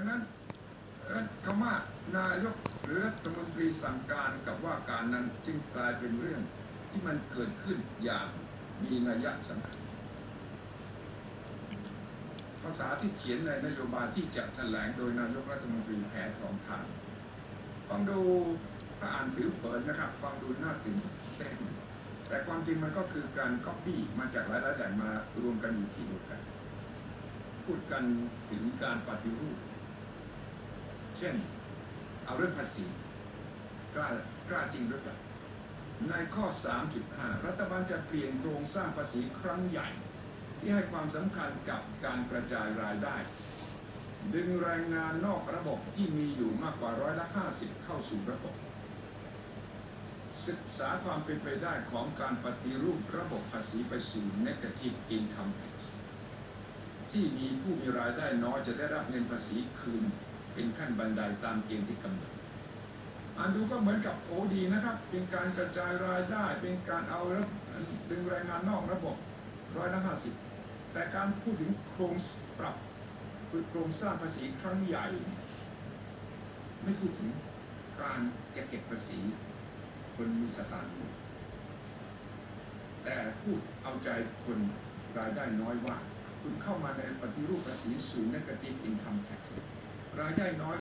ังนายกหรือรัฐมนตรีสั่งการกับว่าการนั้นจึงกลายเป็นเรื่องที่มันเกิดขึ้นอย่างมีนัยยะสำคัญภาษาที่เขียนในนโยบายที่จะแถลงโดยนายกรัฐมนตรีแผทองทานฟังดูถ้าอ่านผิวเผินนะครับ ฟังดูน่าตื่นเต้นแต่ความจริงมันก็คือการก๊อปปี้มาจากหลายๆแหล่งมารวมกันอยู่ที่เดียวกัน พูดกันถึงการปฏิรูป เช่น เอาเรื่องภาษีกล้ากล้าจริงหรือเปล่าในข้อ 3.5 รัฐบาลจะเปลี่ยนโครงสร้างภาษีครั้งใหญ่ ที่ให้ความสำคัญกับการกระจายรายได้ ดึงแรงงานนอกระบบที่มีอยู่มากกว่าร้อยละ 50 เข้าสู่ระบบ ศึกษาความเป็นไปได้ของการปฏิรูประบบภาษีไปสู่ negative income tax ที่มีผู้มีรายได้น้อยจะได้รับเงินภาษีคืน เป็นขั้นบันไดตามเกณฑ์ที่กำหนดอ่านดูก็เหมือนกับโอดีนะครับ เป็นการกระจายรายได้ เป็นการเอาระดึงแรงงานนอกระบบร้อยละห้าสิบแต่การพูดถึงโครงปรับโครงสร้างภาษีครั้งใหญ่ ไม่พูดถึงการจะเก็บภาษี คนมีสตางค์แต่พูดเอาใจคนรายได้น้อยว่า คุณเข้ามาในปฏิรูปภาษีสู่ negative income tax รายได้น้อย